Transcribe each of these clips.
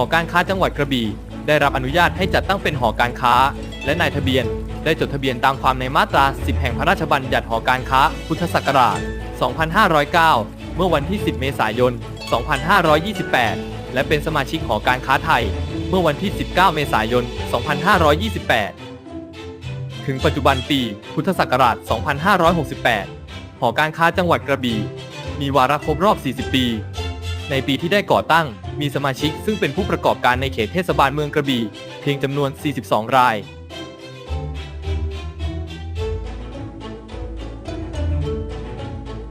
อการค้าจังหวัดกระบี่ ได้รับอนุญาตให้จัดตั้งเป็นหอการค้า และนายทะเบียน ได้จดทะเบียนตามความในมาตรา 10 แห่งพระราชบัญญัติหอการค้า พุทธศักราช 2509 เมื่อวันที่ 10 เมษายน 2528 และเป็นสมาชิกหอการค้าไทย เมื่อวันที่ 19 เมษายน 2528 ถึงปัจจุบันปี พุทธศักราช 2568 หอการค้าจังหวัดกระบี่ มีวาระครบรอบ 40 ปี ในปีที่ได้ก่อตั้ง มีสมาชิกซึ่งเป็นผู้ประกอบการในเขตเทศบาลเมืองกระบี่เพียงจำนวน 42 ราย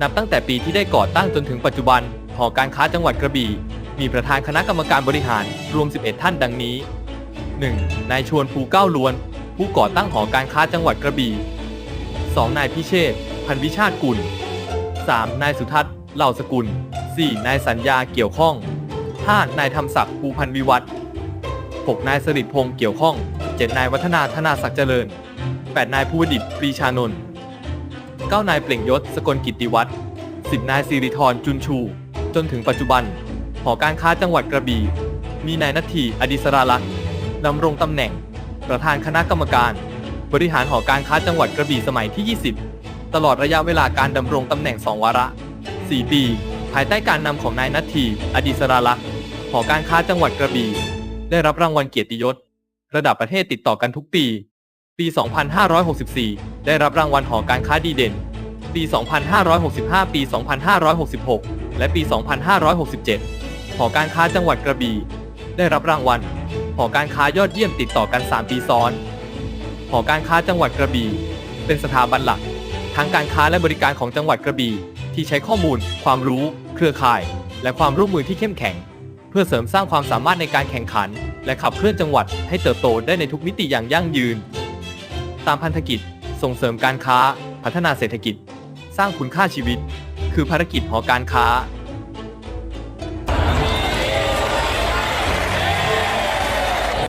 นับตั้งแต่ปีที่ได้ก่อตั้งจนถึงปัจจุบัน หอการค้าจังหวัดกระบี่ มีประธานคณะกรรมการบริหารรวม 11 ท่านดังนี้ 1. นายชวนภูเก้าล้วน ผู้ก่อตั้งหอการค้าจังหวัดกระบี่ 2. นายพิเชษฐ์พันวิชาติกุล 3. นายสุทัศน์เหล่าสกุล 4. นายสัญญาเกี่ยวข้อง 5. นายธรรมศักดิ์ภูพันธวิวัฒน์ 6. นายสริพงศ์เกี่ยวข้อง 7. นายวัฒนาธนาศักดิ์เจริญ 8. นายภูวดิษฐ์ปรีชานนท์9นายเปล่งยศสกลกิติวัฒน์10นายสิริธรจุนชู จนถึงปัจจุบัน หอการค้าจังหวัดกระบี่ มีนายนัทีอดิสราลักษณ์ดำรงตำแหน่ง ประธานคณะกรรมการ บริหารหอการค้าจังหวัดกระบี่สมัยที่ 20 ตลอดระยะเวลาการดำรงตำแหน่ง 2 วาระ 4 ปี ภายใต้การนำของนายนัทธีอดิสราลักษ์หอการค้าจังหวัดกระบี่ ได้รับรางวัลเกียรติยศ ระดับประเทศติดต่อกันทุกปี ปี 2564 ได้รับรางวัลหอการค้าดีเด่น ปี 2565 ปี 2566 และปี 2567 หอการค้าจังหวัดกระบี่ ได้รับรางวัล หอการค้ายอดเยี่ยมติดต่อกัน 3 ปีซ้อน หอการค้าจังหวัดกระบี่ เป็นสถาบันหลักทั้งการค้าและบริการของจังหวัดกระบี่ ที่ใช้ข้อมูล ความรู้ เครือข่าย และความร่วมมือที่เข้มแข็ง เพื่อเสริมสร้างความสามารถในการแข่งขัน และขับเคลื่อนจังหวัดให้เติบโตได้ในทุกมิติอย่างยั่งยืน ตามพันธกิจ ส่งเสริมการค้า พัฒนาเศรษฐกิจ สร้างคุณค่าชีวิต คือภารกิจหอการค้า